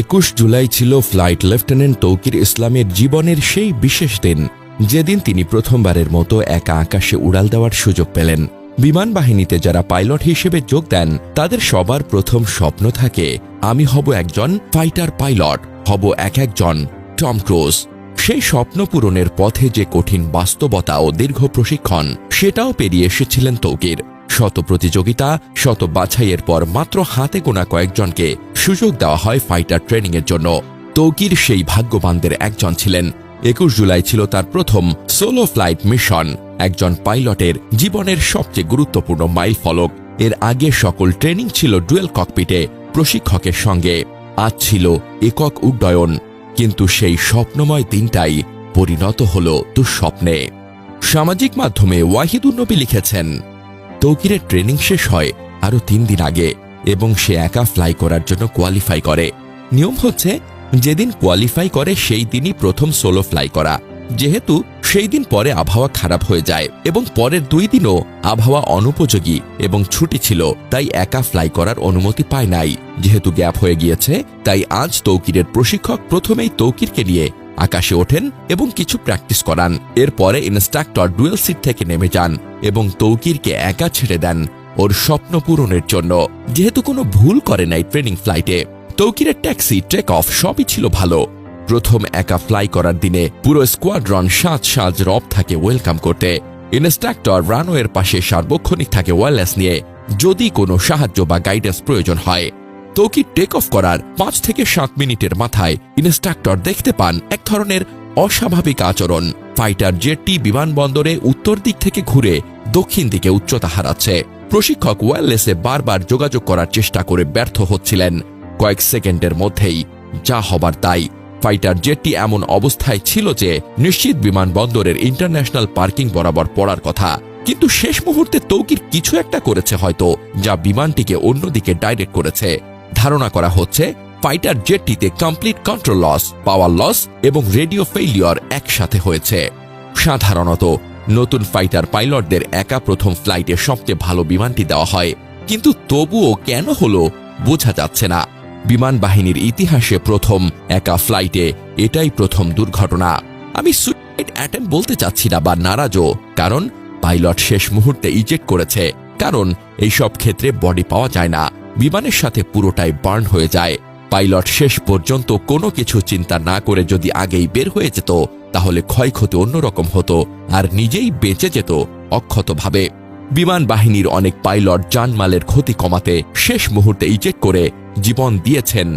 একুশ জুলাই ছিল flight lieutenant Tauqir ইসলামের জীবনের সেই বিশেষ দিন, যেদিন তিনি প্রথমবারের মতো একা আকাশে উড়াল দেওয়ার সুযোগ পেলেন। বিমান বাহিনীতে যারা পাইলট হিসেবে যোগ দেন, তাদের সবার প্রথম স্বপ্ন থাকে, আমি হব একজন ফাইটার পাইলট, হব এক একজন টম ক্রুজ। সেই স্বপ্ন পূরণের পথে যে কঠিন বাস্তবতা ও দীর্ঘ প্রশিক্ষণ, সেটাও পেরিয়ে এসেছিলেন তৌকির। শত প্রতিযোগিতা, শত বাছাইয়ের পর মাত্র হাতে গোনা কয়েকজনকে সুযোগ দেওয়া হয় ফাইটার ট্রেনিংয়ের জন্য। তৌকির সেই ভাগ্যবানদের একজন ছিলেন। একুশ জুলাই ছিল তার প্রথম সোলো ফ্লাইট মিশন একজন পাইলটের জীবনের সবচেয়ে গুরুত্বপূর্ণ মাইল ফলক। এর আগে সকল ট্রেনিং ছিল ডুয়েল ককপিটে প্রশিক্ষকের সঙ্গে। আজ ছিল একক উড্ডয়ন। কিন্তু সেই স্বপ্নময় দিনটাই পরিণত হল দুঃস্বপ্নে। সামাজিক মাধ্যমে ওয়াহিদুন্নবী লিখেছেন, তৌকিরের ট্রেনিং শেষ হয় আরও তিন দিন আগে। এবং সে একা ফ্লাই করার জন্য কোয়ালিফাই করে। নিয়ম হচ্ছে, যেদিন কোয়ালিফাই করে সেই দিনই প্রথম সোলো ফ্লাই করা। যেহেতু সেই দিন পরে আবহাওয়া খারাপ হয়ে যায় এবং পরের দুই দিনও আবহাওয়া অনুপযোগী এবং ছুটি ছিল, তাই একা ফ্লাই করার অনুমতি পায় নাই। যেহেতু গ্যাপ হয়ে গিয়েছে, তাই আজ তৌকিরের প্রশিক্ষক প্রথমেই তৌকিরকে নিয়ে আকাশে ওঠেন এবং কিছু প্র্যাকটিস করান। এরপরে ইনস্ট্রাক্টর ডুয়েল সিট থেকে নেমে যান এবং তৌকিরকে একা ছেড়ে দেন। ওর স্বপ্ন পূরণের জন্য। যেহেতু কোনো ভুল করে নাই ট্রেনিং ফ্লাইটে, তৌকিরের ট্যাক্সি টেক অফ সবই ছিল ভালো। প্রথম একা ফ্লাই করার দিনে পুরো স্কোয়াড্রন সাজ সাজ রব থাকে ওয়েলকাম করতে। ইনস্ট্রাক্টর রানওয়ের পাশে সার্বক্ষণিক থাকে ওয়ারলেস নিয়ে, যদি কোনো সাহায্য বা গাইডেন্স প্রয়োজন হয়। তৌকির টেক অফ করার পাঁচ থেকে সাত মিনিটের মাথায় ইনস্ট্রাক্টর দেখতে পান এক ধরনের অস্বাভাবিক আচরণ। ফাইটার জেটটি বিমানবন্দরে উত্তর দিক থেকে ঘুরে দক্ষিণ দিকে উচ্চতা হারাচ্ছে। প্রশিক্ষক ওয়্যারলেসে বারবার যোগাযোগ করার চেষ্টা করে ব্যর্থ হচ্ছিলেন কয়েক সেকেন্ডের মধ্যেই, যা হবার তাই। ফাইটার জেটটি এমন অবস্থায় ছিল যে নিশ্চিত বিমানবন্দরের ইন্টারন্যাশনাল পার্কিং বরাবর পড়ার কথা, কিন্তু শেষ মুহূর্তে তৌকির কিছু একটা করেছে হয়তো, যা বিমানটিকে অন্যদিকে ডাইরেক্ট করেছে। ধারণা করা হচ্ছে, fighter জেটটিতে complete control loss, power loss এবং রেডিও ফেইলিয়র একসাথে হয়েছে। সাধারণত নতুন ফাইটার পাইলটদের একা প্রথম ফ্লাইটে সবচেয়ে ভালো বিমানটি দেওয়া হয়। কিন্তু তবুও কেন হলো বোঝা যাচ্ছে না। বিমান বাহিনীর ইতিহাসে প্রথম একা ফ্লাইটে এটাই প্রথম দুর্ঘটনা। আমি সুইসাইড অ্যাটেম্প বলতে চাচ্ছি না বা নারাজও, কারণ পাইলট শেষ মুহূর্তে ইজেক্ট করেছে, কারণ এইসব ক্ষেত্রে বডি পাওয়া যায় না। বিমানের সাথে পুরোটাই বার্ন হয়ে যায়। পাইলট শেষ পর্যন্ত কোনো কিছু চিন্তা না করে যদি আগেই বের হয়ে যেত, তাহলে ক্ষয়ক্ষতি অন্যরকম হতো। আর নিজেই বেঁচে যেত অক্ষতভাবে। বিমান বাহিনীর অনেক পাইলট জানমালের ক্ষতি কমাতে শেষ মুহূর্তে ইজেক্ট করে জীবন দিয়েছেন